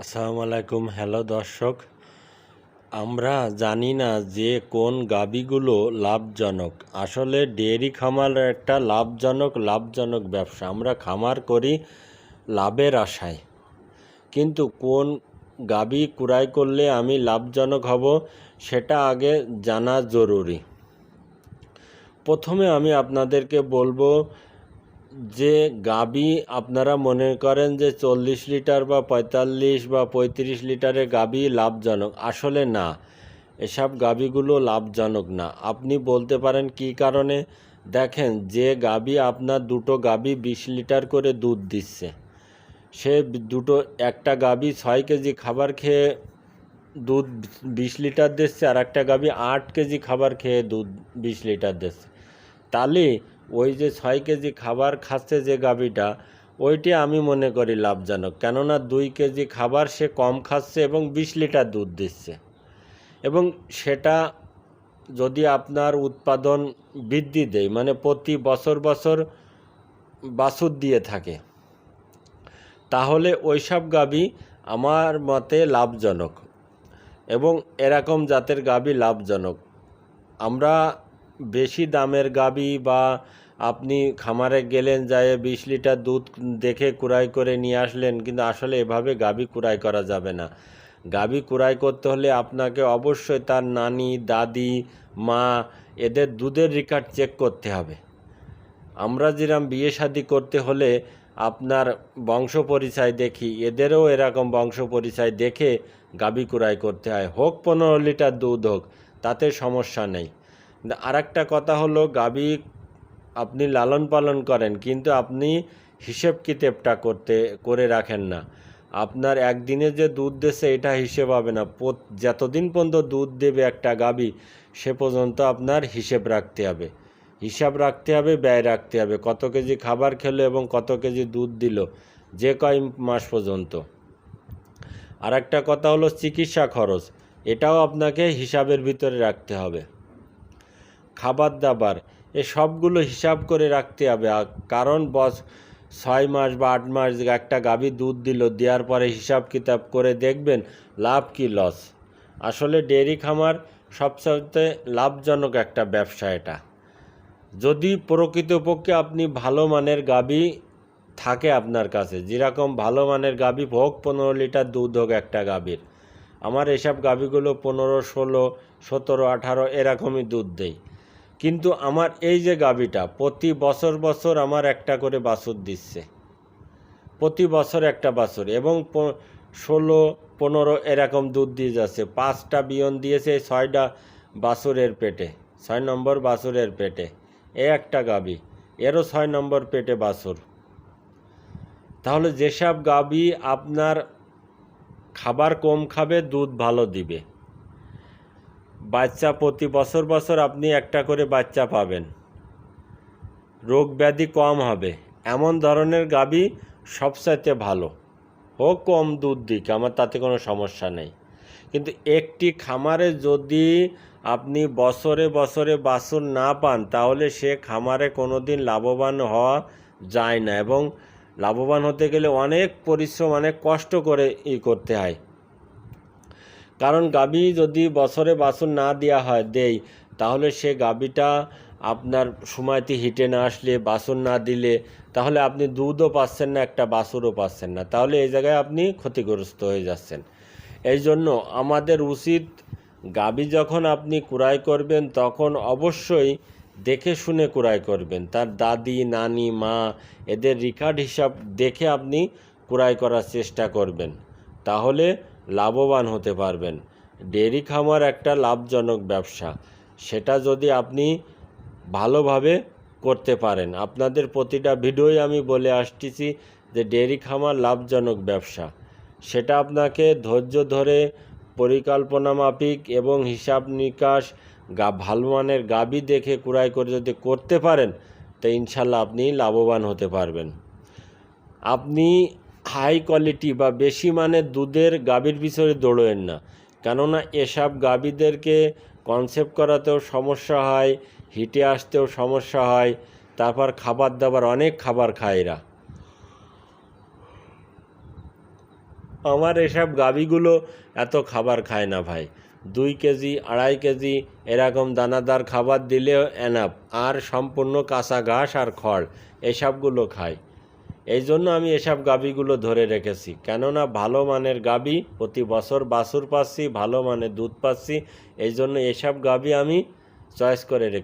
আসসালামু আলাইকুম। হ্যালো দর্শক, আমরা জানি না যে কোন গাবিগুলো লাভজনক। আসলে ডেয়ারি খামার একটা লাভজনক লাভজনক ব্যবসা। আমরা খামার করি লাভের আশায়। কিন্তু কোন গাবি কুড়াই করলে আমি লাভজনক হব, সেটা আগে জানা জরুরি। প্রথমে আমি আপনাদেরকে বলব যে গাবি আপনারা মনে করেন যে চল্লিশ লিটার বা পঁয়তাল্লিশ বা পঁয়ত্রিশ লিটারের গাবি লাভজনক? আসলে না। এসব গাবিগুলো লাভজনক না। আপনি বলতে পারেন কি কারণে? দেখেন, যে গাবি আপনার দুটো গাবি বিশ লিটার করে দুধ দিচ্ছে। সে দুটো, একটা গাবি ছয় কেজি খাবার খেয়ে দুধ বিশ লিটার দিচ্ছে, আর একটা গাবি আট কেজি খাবার খেয়ে দুধ বিশ লিটার দিচ্ছে। তাহলে ওই যে ছয় কেজি খাবার খাচ্ছে যে গাভীটা, ওইটি আমি মনে করি লাভজনক। কেননা দুই কেজি খাবার সে কম খাচ্ছে এবং বিশ লিটার দুধ দিচ্ছে। এবং সেটা যদি আপনার উৎপাদন বৃদ্ধি দেয় মানে প্রতি বছর বছর বাছুর দিয়ে থাকে, তাহলে ওইসব গাভী আমার মতে লাভজনক এবং এরকম জাতের গাভী লাভজনক। আমরা বেশি দামের গাবি বা আপনি খামারে গেলেন যায় বিশ লিটার দুধ দেখে কুড়াই করে নিয়ে আসলেন, কিন্তু আসলে এভাবে গাবি কুড়াই করা যাবে না। গাবি কুড়াই করতে হলে আপনাকে অবশ্যই তার নানি, দাদি, মা, এদের দুধের রেকর্ড চেক করতে হবে। আমরা যেরকম বিয়ে শাদি করতে হলে আপনার বংশ পরিচয় দেখি, এদেরও এরকম বংশ পরিচয় দেখে গাবি কুড়াই করতে হয়। হোক পনেরো লিটার দুধ হোক, তাতে সমস্যা নেই। আর একটা কথা হলো, গাবি আপনি লালন পালন করেন, কিন্তু আপনি হিসেব কিতেবটা করতে, করে রাখেন না। আপনার একদিনে যে দুধ দেছে এটা হিসেব হবে না। যতদিন পর্যন্ত দুধ দেবে একটা গাবি, সে পর্যন্ত আপনার হিসেব রাখতে হবে। হিসাব রাখতে হবে, ব্যয় রাখতে হবে। কত কেজি খাবার খেলো এবং কত কেজি দুধ দিল যে কয় মাস পর্যন্ত। আর একটা কথা হলো চিকিৎসা খরচ। এটাও আপনাকে হিসাবের ভিতরে রাখতে হবে। খাবার দাবার। এ সবগুলো হিসাব করে রাখতে হবে। কারণ বস, ছয় মাস বা আট মাস একটা গাভী দুধ দিল, দেওয়ার পরে হিসাব কিতাব করে দেখবেন লাভ কি লস আসলে ডেয়ারি খামার সবচেয়ে লাভজনক একটা ব্যবসা এটা। যদি প্রকৃতপক্ষে আপনি ভালো মানের গাভী থাকে আপনার কাছে, যেরকম ভালো মানের গাভী হোক পনেরো লিটার দুধ হোক একটা গাভীর, আমার এসব গাভীগুলো পনেরো, ষোলো, সতেরো, আঠারো এরকমই দুধ দেয়। কিন্তু আমার এই যে গাবিটা প্রতি বছর বছর আমার একটা করে বাছুর দিচ্ছে। প্রতি বছর একটা বাছুর এবং ষোলো, পনেরো এরকম দুধ দিয়ে যাচ্ছে। পাঁচটা বিয়ন দিয়েছে ছয়টা বাছুরের পেটে, ছয় নম্বর বাছুরের পেটে। এ একটা গাবি এরও ছয় নম্বর পেটে বাছুর। তাহলে যেসব গাবি আপনার খাবার কম খাবে, দুধ ভালো দিবে। বাচ্চা প্রতি বছর বছর আপনি একটা করে বাচ্চা পাবেন। রোগ ব্যাধি কম হবে। এমন ধরনের গাবি সবচাইতে ভালো। হোক কম দুধ দিক, আমার তাতে কোনো সমস্যা নেই। কিন্তু একটি খামারে যদি আপনি বছরে বছরে বাছুর না পান, তাহলে সে খামারে কোনো দিন লাভবান হওয়া যায় না এবং লাভবান হতে গেলে অনেক পরিশ্রম, অনেক কষ্ট করে ই করতে হয়। কারণ গাভী যদি বছরে বাছুর না দেওয়া হয় দেই, তাহলে সে গাভীটা আপনার সময়তে হিটে না আসলে বাসন না দিলে, তাহলে আপনি দুধও পাচ্ছেন না, একটা বাছুরও পাচ্ছেন না। তাহলে এই জায়গায় আপনি ক্ষতিগ্রস্ত হয়ে যাচ্ছেন। এই জন্য আমাদের উচিত গাভী যখন আপনি কুড়াই করবেন, তখন অবশ্যই দেখে শুনে কুড়াই করবেন। তার দাদি, নানি, মা, এদের রেকর্ড হিসাব দেখে আপনি কুড়াই করার চেষ্টা করবেন। তাহলে লাভবান হতে পারবেন। ডেয়ারি খামার একটা লাভজনক ব্যবসা। সেটা যদি আপনি ভালোভাবে করতে পারেন। আপনাদের প্রতিটা ভিডিওই আমি বলে আসতেছি যে ডেয়ারি খামার লাভজনক ব্যবসা। সেটা আপনাকে ধৈর্য ধরে পরিকল্পনা মাফিক এবং হিসাব নিকাশ, গা, ভালো মানের গাবি দেখে কুড়াই করে যদি করতে পারেন, তো ইনশাল্লাহ আপনি লাভবান হতে পারবেন। আপনি হাই কোয়ালিটি বা বেশি মানের দুধের গাভীর পিছনে দৌড়েন না। কেননা এসব গাভীদেরকে কনসেপ্ট করাতেও সমস্যা হয়, হিটে আসতেও সমস্যা হয়, তারপর খাবার দাবার অনেক খাবার খায় এরা। আমার এসব গাভীগুলো এত খাবার খায় না ভাই। দুই কেজি, আড়াই কেজি এরকম দানাদার খাবার দিলেও এনাফ আর সম্পূর্ণ কাঁচা ঘাস আর খড়, এসবগুলো খায়। এই জন্য আমি এসব গাবিগুলো ধরে রেখেছি। কেননা ভালো মানের গাবি প্রতি বছর বাছুর পাচ্ছি, ভালো মানের দুধ পাচ্ছি এই জন্য এসব গাবি আমি চয়েস করে রেখে